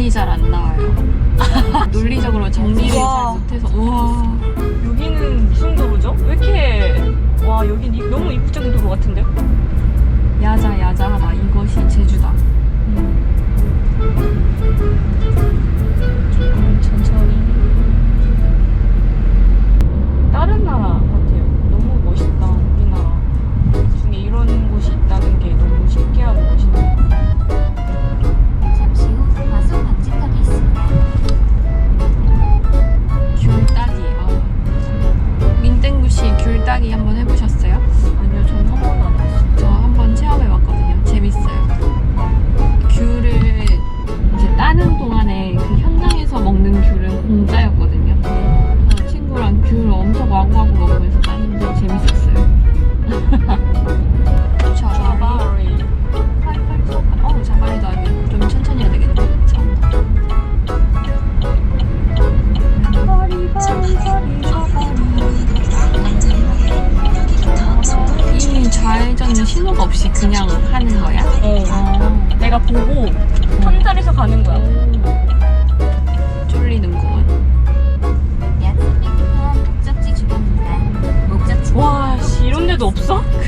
말이 잘 안 나와요. 논리적으로 정리를 잘 우와. 못해서 우와 여기는 무슨 도로죠? 왜 이렇게 와 여기 너무 이국적인 도로 같은데? 야자 야자하다 이것이 제주다. 음. 조금 천천히 다른 나라 있어?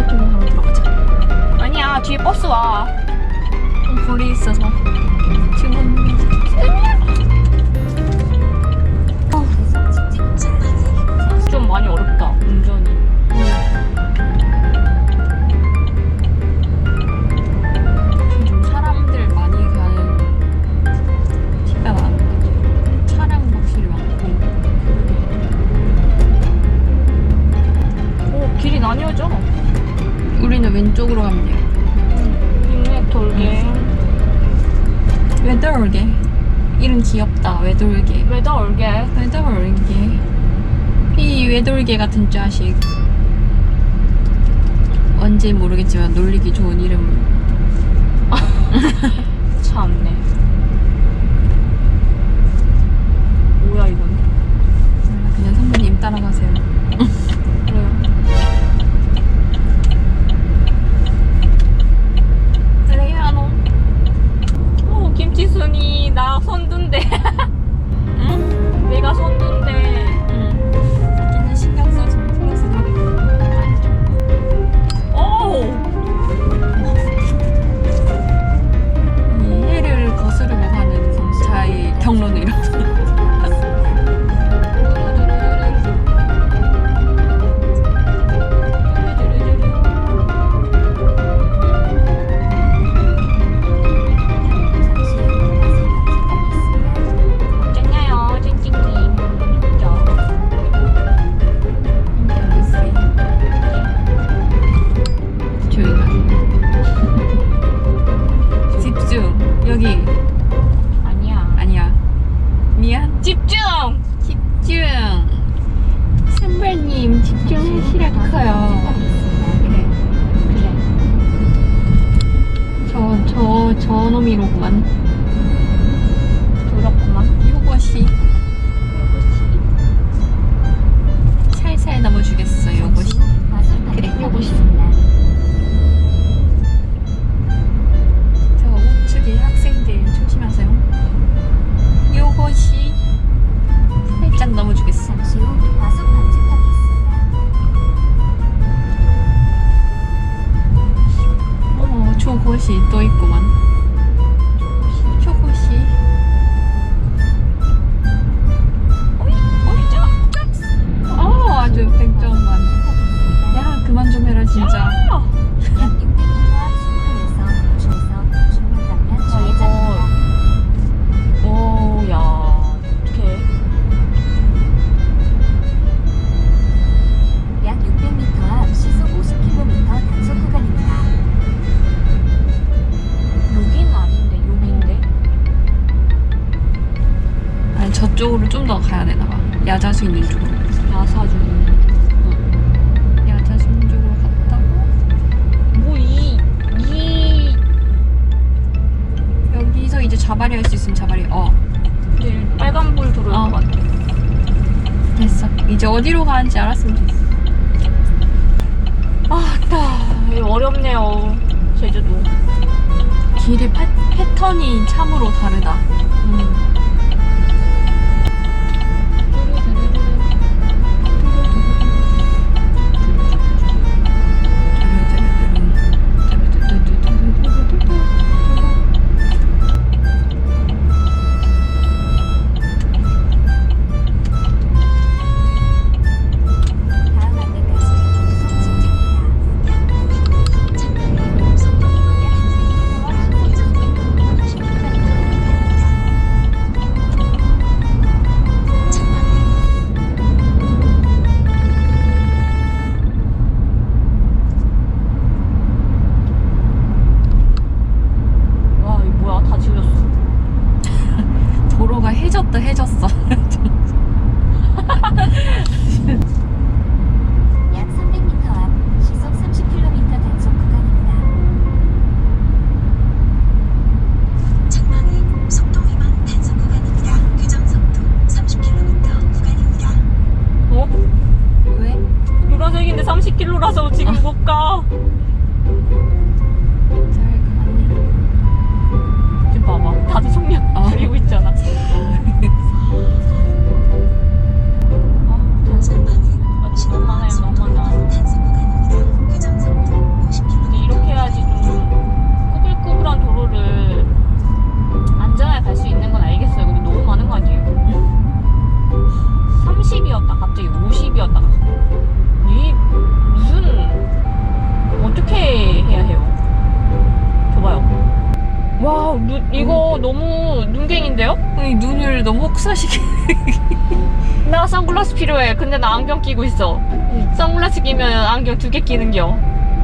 저쪽으로 한번 들어가자. 아니야 뒤에 버스 와 좀 거리 있어서. 이쪽으로 가면 돼. 음. 음. 왜돌게? 왜 돌게? 이름 귀엽다. 왜 돌게? 왜 돌게? 왜 돌게? 이 외돌개 같은 자식. 언제 모르겠지만 놀리기 좋은 이름. 참네. 그러면 저쪽으로 좀 더 가야 되나 봐. 야자수 있는 쪽으로. 어. 야자수. 있는 쪽으로 갔다고? 뭐 이, 이. 여기서 이제 자발이 할 수 있으면 자발이, 어. 이제 빨간 불 들어올 어. 것 같아. 됐어. 이제 어디로 가는지 알았으면 됐어. 아, 따. 어렵네요. 제주도. 길이 패, 패턴이 참으로 다르다. 음. 소화시키 나 선글라스 필요해. 근데 나 안경 끼고 있어. 선글라스 끼면 안경 두 개 끼는겨.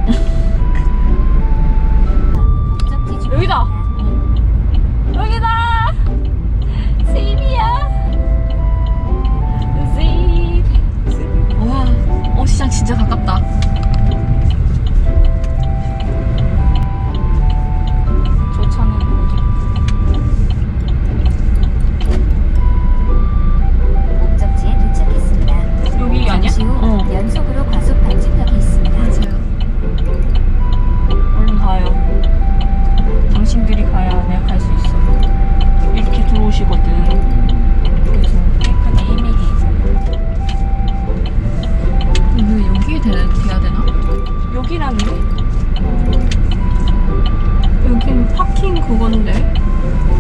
여기다. 여기다. 세이비야. 세이비 와 어시장 진짜 가깝다. 그건데.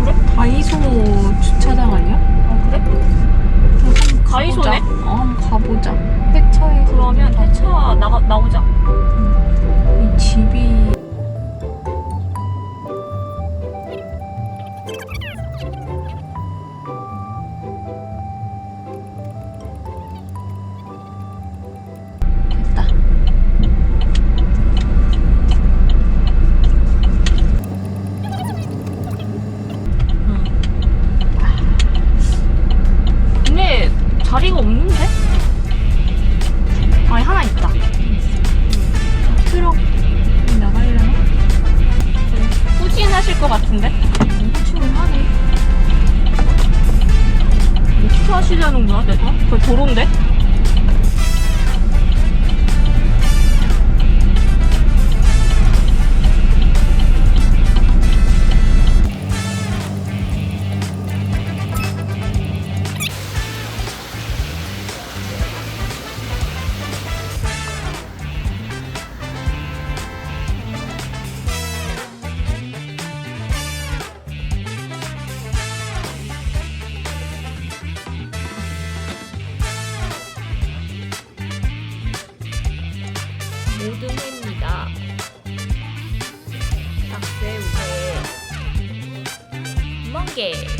그래? 다이소 주차장 아니야? 아 그래? 다이소네? 가보자. 어, 한번 가보자. 폐차에 그러면 폐차 나가 나오자. 이 우